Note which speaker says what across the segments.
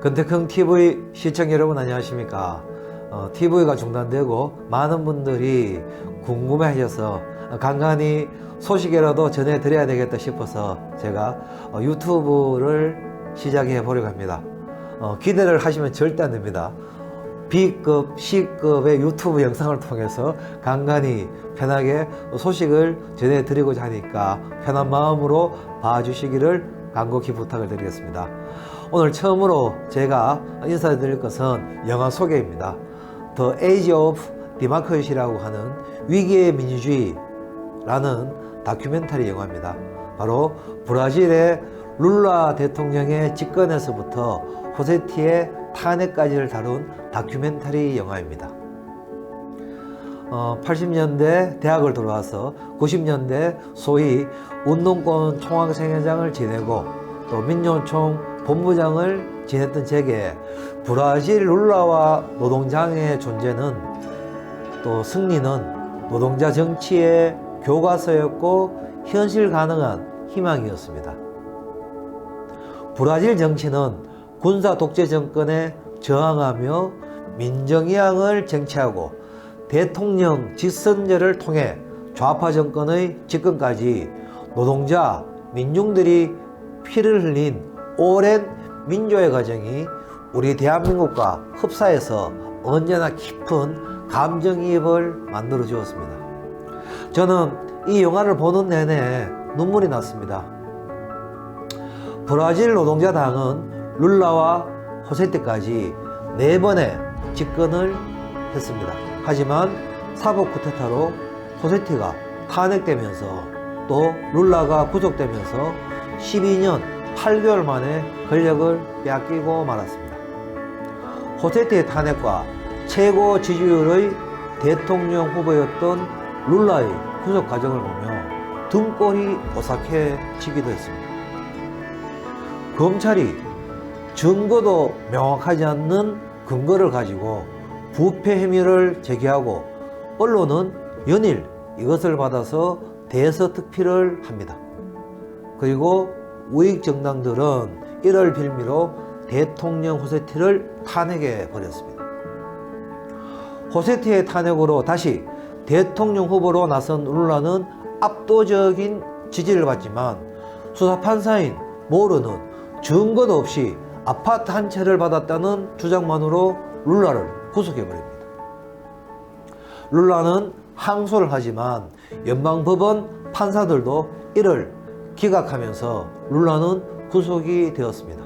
Speaker 1: 근태형 TV 시청 여러분 안녕하십니까? 어, TV가 중단되고 많은 분들이 궁금해하셔서 간간히 소식이라도 전해드려야 되겠다 싶어서 제가 어, 유튜브를 시작해 보려고 합니다. 어, 기대를 하시면 절대 안 됩니다. B급, C급의 유튜브 영상을 통해서 간간히 편하게 소식을 전해드리고자 하니까 편한 마음으로 봐주시기를 간곡히 부탁을 드리겠습니다. 오늘 처음으로 제가 인사드릴 것은 영화 소개입니다. The Age of Democracy라고 하는 위기의 민주주의라는 다큐멘터리 영화입니다. 바로 브라질의 룰라 대통령의 집권에서부터 호세티의 탄핵까지를 다룬 다큐멘터리 영화입니다. 어, 80년대 대학을 들어와서 90년대 소위 운동권 총학생회장을 지내고 또 민노총 본부장을 지냈던 제게 브라질 룰라와 노동장의 존재는 또 승리는 노동자 정치의 교과서였고 현실 가능한 희망이었습니다. 브라질 정치는 군사 독재 정권에 저항하며 민정이양을 쟁취하고 대통령 직선제를 통해 좌파 정권의 집권까지 노동자, 민중들이 피를 흘린 오랜 민주의 과정이 우리 대한민국과 흡사해서 언제나 깊은 감정이입을 만들어 주었습니다. 저는 이 영화를 보는 내내 눈물이 났습니다. 브라질 노동자당은 룰라와 호세테까지 네 번의 집권을 했습니다. 하지만 사법 쿠데타로 호세티가 탄핵되면서 또 룰라가 구속되면서 12년 8개월 만에 권력을 빼앗기고 말았습니다. 호세티의 탄핵과 최고 지지율의 대통령 후보였던 룰라의 구속 과정을 보며 등골이 오싹해지기도 했습니다. 검찰이 증거도 명확하지 않는 근거를 가지고 부패 혐의를 제기하고 언론은 연일 이것을 받아서 대서특필을 합니다. 그리고 우익 정당들은 이를 빌미로 대통령 호세티를 탄핵해 버렸습니다. 호세티의 탄핵으로 다시 대통령 후보로 나선 룰라는 압도적인 지지를 받지만 수사판사인 모르는 증거도 없이 아파트 한 채를 받았다는 주장만으로 룰라를 구속해 버립니다. 룰라는 항소를 하지만 연방법원 판사들도 이를 기각하면서 룰라는 구속이 되었습니다.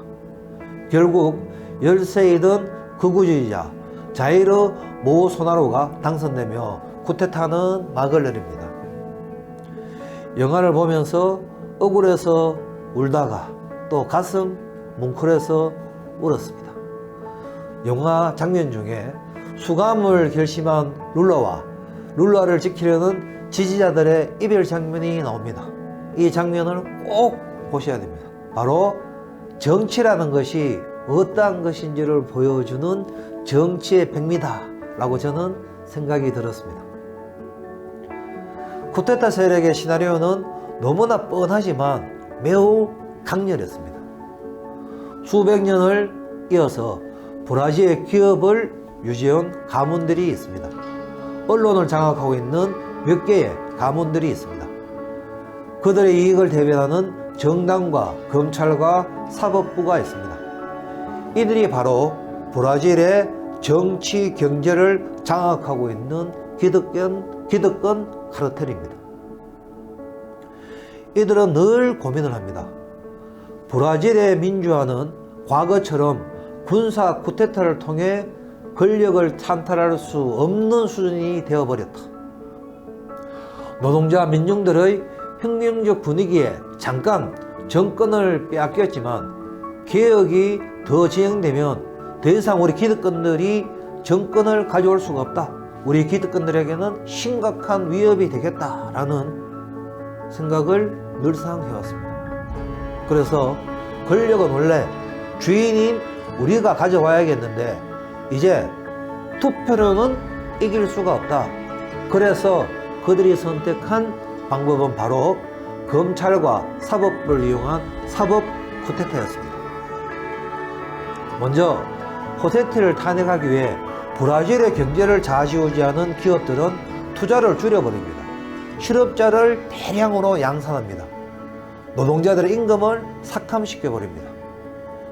Speaker 1: 결국 열세이던 극우주의자 자이르 모 소나로가 당선되며 쿠데타는 막을 내립니다. 영화를 보면서 억울해서 울다가 또 가슴 뭉클해서 울었습니다. 영화 장면 중에 수감을 결심한 룰라와 룰라를 지키려는 지지자들의 이별 장면이 나옵니다. 이 장면을 꼭 보셔야 됩니다. 바로 정치라는 것이 어떠한 것인지를 보여주는 정치의 백미다라고 저는 생각이 들었습니다. 쿠데타 세력의 시나리오는 너무나 뻔하지만 매우 강렬했습니다. 수백 년을 이어서 브라질의 기업을 유지해온 가문들이 있습니다. 언론을 장악하고 있는 몇 개의 가문들이 있습니다. 그들의 이익을 대변하는 정당과 검찰과 사법부가 있습니다. 이들이 바로 브라질의 정치 경제를 장악하고 있는 기득권, 기득권 카르텔입니다. 이들은 늘 고민을 합니다. 브라질의 민주화는 과거처럼 군사 쿠데타를 통해 권력을 찬탈할 수 없는 수준이 되어버렸다. 노동자 민중들의 혁명적 분위기에 잠깐 정권을 빼앗겼지만 개혁이 더 진행되면 더 이상 우리 기득권들이 정권을 가져올 수가 없다. 우리 기득권들에게는 심각한 위협이 되겠다라는 생각을 늘상 해왔습니다. 그래서 권력은 원래 주인인 우리가 가져와야겠는데 이제 투표로는 이길 수가 없다. 그래서 그들이 선택한 방법은 바로 검찰과 사법부를 이용한 사법 쿠데타였습니다. 먼저 호세티를 탄핵하기 위해 브라질의 경제를 좌지우지하는 기업들은 투자를 줄여버립니다. 실업자를 대량으로 양산합니다. 노동자들의 임금을 삭감시켜버립니다.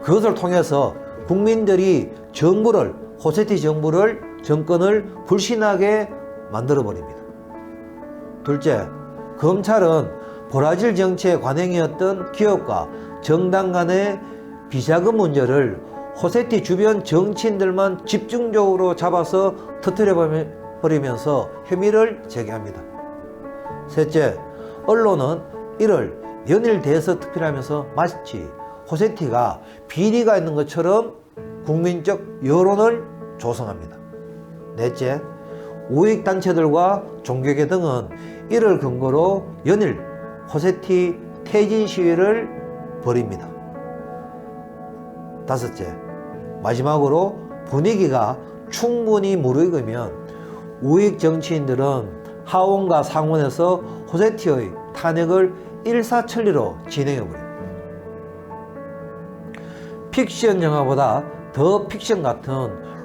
Speaker 1: 그것을 통해서 국민들이 정부를, 호세티 정부를, 정권을 불신하게 만들어버립니다. 둘째, 검찰은 브라질 정치의 관행이었던 기업과 정당 간의 비자금 문제를 호세티 주변 정치인들만 집중적으로 잡아서 터뜨려 버리면서 혐의를 제기합니다. 셋째, 언론은 이를 연일 대서 특필하면서 마치 호세티가 비리가 있는 것처럼 국민적 여론을 조성합니다. 넷째, 우익단체들과 종교계 등은 이를 근거로 연일 호세티 퇴진 시위를 벌입니다. 다섯째, 마지막으로 분위기가 충분히 무르익으면 우익 정치인들은 하원과 상원에서 호세티의 탄핵을 일사천리로 진행해버립니다. 픽션 영화보다 더 픽션 같은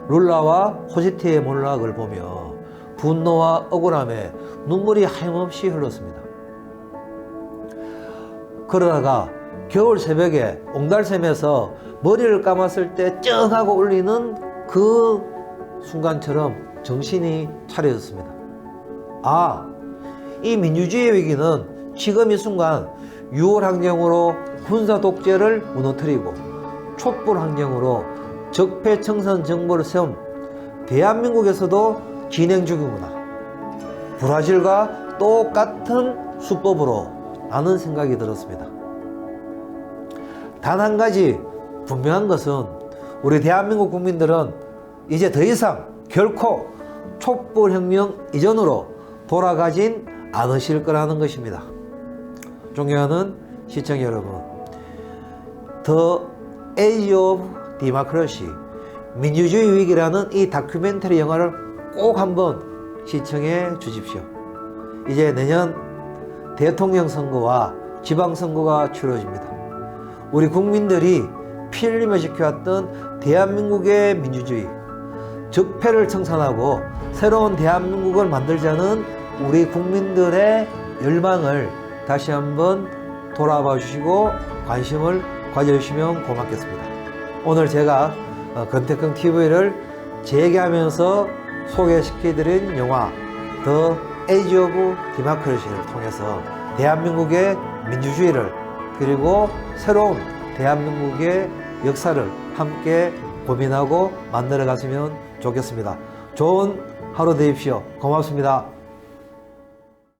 Speaker 1: 룰라와 호세티의 몰락을 보며 분노와 억울함에 눈물이 하염없이 흘렀습니다. 그러다가 겨울 새벽에 옹달샘에서 머리를 감았을 때 쩡 하고 울리는 그 순간처럼 정신이 차려졌습니다. 아, 이 민주주의 위기는 지금 이 순간 6월 환경으로 군사 독재를 무너뜨리고 촛불 환경으로 적폐 청산 정부를 세운 대한민국에서도 진행 중이구나. 브라질과 똑같은 수법으로 라는 생각이 들었습니다. 단 한 가지 분명한 것은 우리 대한민국 국민들은 이제 더 이상 결코 촛불혁명 이전으로 돌아가진 않으실 거라는 것입니다. 존경하는 시청자 여러분, The Age of Democracy, 민주주의 위기라는 이 다큐멘터리 영화를 꼭 한번 시청해 주십시오. 이제 내년 대통령 선거와 지방선거가 치러집니다. 우리 국민들이 피 흘리며 지켜왔던 대한민국의 민주주의, 적폐를 청산하고 새로운 대한민국을 만들자는 우리 국민들의 열망을 다시 한번 돌아봐 주시고 관심을 가져주시면 고맙겠습니다. 오늘 제가 어, 건태坑TV를 재개하면서 소개시켜드린 영화 The Age of Democracy를 통해서 대한민국의 민주주의를 그리고 새로운 대한민국의 역사를 함께 고민하고 만들어 갔으면 좋겠습니다. 좋은 하루 되십시오. 고맙습니다.